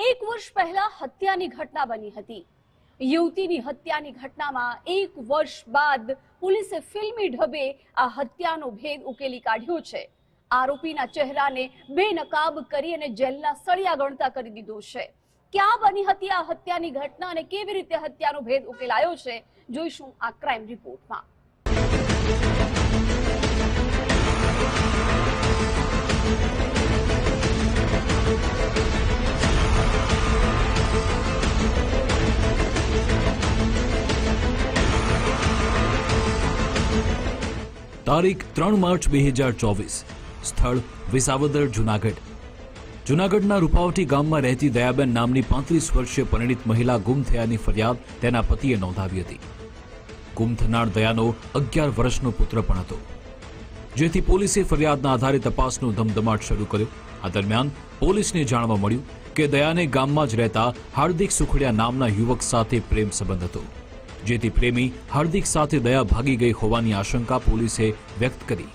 એક વર્ષ પહેલા હત્યાની ઘટના બની હતી. યુવતીની હત્યાની ઘટનામાં એક વર્ષ બાદ પોલીસે ફિલ્મી ઢબે આ હત્યાનો ભેદ ઉકેલી કાઢ્યો છે. આરોપીના ચહેરાને બેનકાબ કરી અને જેલના સળિયા ગણતા કરી દીધો છે. ક્યાં બની હતી આ હત્યાની ઘટના અને કેવી રીતે હત્યાનો ભેદ ઉકેલાયો છે, જોઈશું આ ક્રાઇમ રિપોર્ટમાં. તારીખ ત્રણ માર્ચ બે હજાર ચોવીસ. સ્થળ વિસાવદર, જુનાગઢ. જુનાગઢના રૂપાવટી ગામમાં રહેતી દયાબેન નામની પાંત્રીસ વર્ષીય પરિણીત મહિલા ગુમ થયાની ફરિયાદ તેના પતિએ નોંધાવી હતી. ગુમ થનાર દયાનો અગિયાર વર્ષનો પુત્ર પણ હતો. જેથી પોલીસે ફરિયાદના આધારે તપાસનો ધમધમાટ શરૂ કર્યો. આ દરમિયાન પોલીસને જાણવા મળ્યું કે દયાને ગામમાં જ રહેતા હાર્દિક સુખડિયા નામના યુવક સાથે પ્રેમ સંબંધ હતો. જેથી પ્રેમી હાર્દિક સાથે દયા ભાગી ગઈ હોવાની આશંકા પોલીસે વ્યક્ત કરી.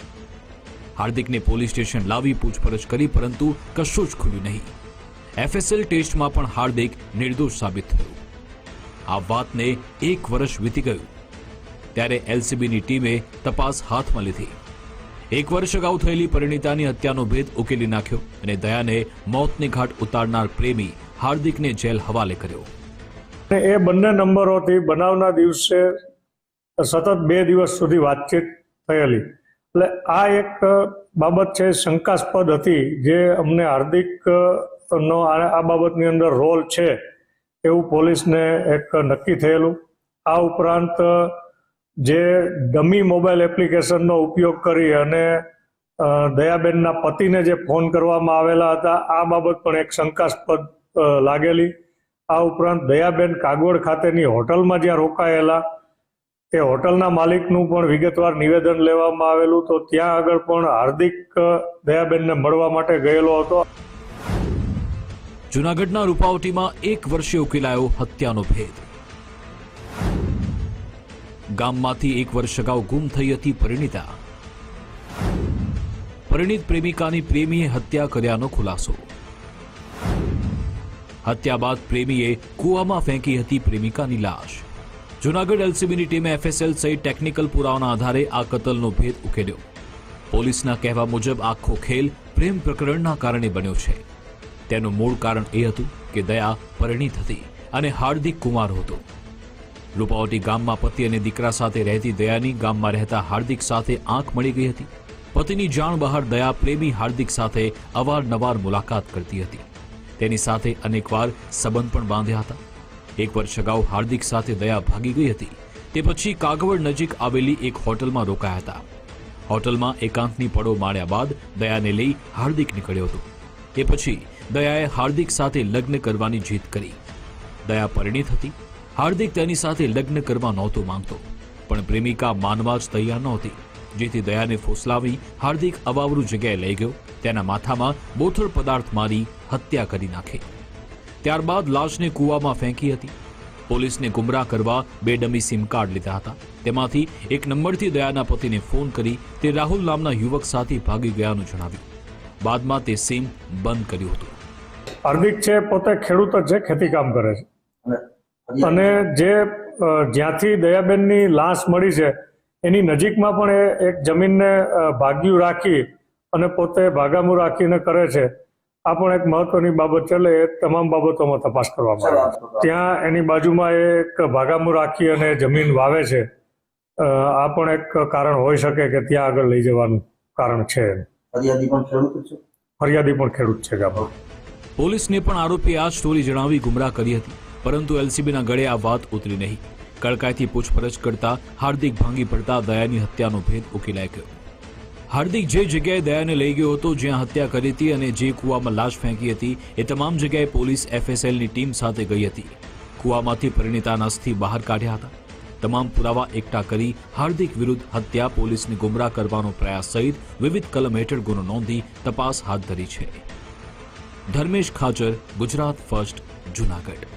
હાર્દિકને પોલીસ સ્ટેશન લાવી પૂછપરછ કરી, પરંતુ કશું જ ખુલ્યું નહીં. એફએસએલ ટેસ્ટમાં પણ હાર્દિક નિર્દોષ સાબિત થયું. આ વાતને એક વર્ષ વીતી ગયું. ત્યારે એલસીબીની ટીમે તપાસ હાથમાં લીધી. એક વર્ષ અગાઉ થયેલી પરિણીતાની હત્યાનો ભેદ ઉકેલી નાખ્યો અને દયાને મોતની ઘાટ ઉતારનાર પ્રેમી હાર્દિકને જેલ હવાલે કર્યો. એ બંને નંબરોથી બનાવના દિવસે સતત બે દિવસ સુધી વાતચીત થયેલી. એટલે આ એક બાબત છે, શંકાસ્પદ હતી જે અમને હાર્દિક નો આ બાબતની અંદર રોલ છે એવું પોલીસને એક નક્કી થયેલું. આ ઉપરાંત જે ડમી મોબાઈલ એપ્લિકેશનનો ઉપયોગ કરી અને દયાબેનના પતિને જે ફોન કરવામાં આવેલા હતા, આ બાબત પણ એક શંકાસ્પદ લાગેલી. આ ઉપરાંત દયાબેન કાગવડ ખાતેની હોટલમાં જ્યાં રોકાયેલા એ હોટલના માલિકનું પણ વિગતવાર નિવેદન લેવામાં આવેલું. તો ત્યાં આગળ પણ હાર્દિક દયાબેનને મળવા માટે ગયેલો હતો. જુનાગઢના રૂપાવટીમાં એક વર્ષે ઉકેલાયો હત્યાનો ભેદ. ગામમાંથી એક વર્ષ અગાઉ ગુમ થઈ હતી પરિણીતા. પરિણીત પ્રેમિકાની પ્રેમીએ હત્યા કર્યાનો ખુલાસો. હત્યા બાદ પ્રેમીએ કૂવામાં ફેંકી હતી પ્રેમિકાની લાશ. જુનાગઢ એલસીબીની ટીમે એફએસએલ સહિત ટેકનિકલ પુરાવાના આધારે આ કતલનો ભેદ ઉકેલ્યો. પોલીસના કહેવા મુજબ આખો ખેલ પ્રેમ પ્રકરણના કારણે બન્યો છે. તેનું મૂળ કારણ એ હતું કે દયા પરિણીત હતી અને હાર્દિક કુમાર હતો. રૂપાવટી ગામમાં પતિ અને દીકરા સાથે રહેતી દયાની ગામમાં રહેતા હાર્દિક સાથે આંખ મળી ગઈ હતી. પતિની જાણ બહાર દયા પ્રેમી હાર્દિક સાથે અવારનવાર મુલાકાત કરતી હતી. તેની સાથે અનેકવાર સંબંધ પણ બાંધ્યા હતા. એક વર્ષ અગાઉ હાર્દિક સાથે દયા ભાગી ગઈ હતી. તે પછી કાગવડ નજીક આવેલી એક હોટલમાં રોકાયા હતા. હોટલમાં એકાંતની પડો માણ્યા બાદ દયાને લઈ હાર્દિક નીકળ્યો હતો. તે પછી દયાએ હાર્દિક સાથે લગ્ન કરવાની જીત કરી. દયા પરિણીત હતી. હાર્દિક તેની સાથે લગ્ન કરવા નહોતો માંગતો. પણ પ્રેમિકા માનવા જ તૈયાર નહોતી. જેથી દયાને ફોસલાવી હાર્દિક અવાવરું જગ્યાએ લઈ ગયો. તેના માથામાં બોથળ પદાર્થ મારી હત્યા કરી નાખી. ત્યારબાદ લાશને કૂવામાં ફેંકી હતી. પોલીસને ગુમરાહ કરવા બે ડમી સિમ કાર્ડ લીધા હતા. તેમાંથી એક નંબરથી દયાના પતિને ફોન કરી તે રાહુલ નામના યુવક સાથે ભાગી ગયાનું જણાવ્યું. બાદમાં તે સિમ બંધ કર્યું હતું. હાર્દિક છે પોતે ખેડૂત જ છે ખેતી કામ કરે છે. અને જે જ્યાંથી દયાબેનની લાશ મળી છે એની નજીકમાં પણ એ એક જમીનને ભાગ્યું રાખી અને પોતે ભાગામું રાખીને કરે છે. આ પણ એક મહત્વની બાબત છે એટલે એ તમામ બાબતોમાં તપાસ કરવામાં આવે. ત્યાં એની બાજુમાં એ એક ભાગામું રાખી અને જમીન વાવે છે. અ, આ પણ એક કારણ હોઈ શકે કે ત્યાં આગળ લઈ જવાનું કારણ છે ફરિયાદી પણ ખેડૂત છે? ફરિયાદી પણ ખેડૂત છે ગામમાં. પોલીસને પણ આરોપીએ આ સ્ટોરી જણાવી ગુમરાહ કરી હતી પરંતુ એલસીબીના ગળે આ વાત ઉતરી નહીં. કડકાઈથી પૂછપરછ કરતા હાર્દિક ભાંગી પડતા દયાની હત્યાનો ભેદ ઉકેલાઈ ગયો. હાર્દિક જે જગ્યાએ દયાને લઈ ગયો હતો, જ્યાં હત્યા કરી હતી અને જે કૂવામાં લાશ ફેંકી હતી, એ તમામ જગ્યાએ પોલીસ એફએસએલની ટીમ સાથે ગઈ હતી. કૂવામાંથી પરિણીતાના અસ્થિ બહાર કાઢ્યા હતા. તમામ પુરાવા એકઠા કરી હાર્દિક વિરુદ્ધ હત્યા પોલીસને ગુમરાહ કરવાનો પ્રયાસ સહિત વિવિધ કલમ હેઠળ ગુનો નોંધી તપાસ હાથ ધરી છે. ધર્મેશ ખાચર, ગુજરાત ફર્સ્ટ, જુનાગઢ.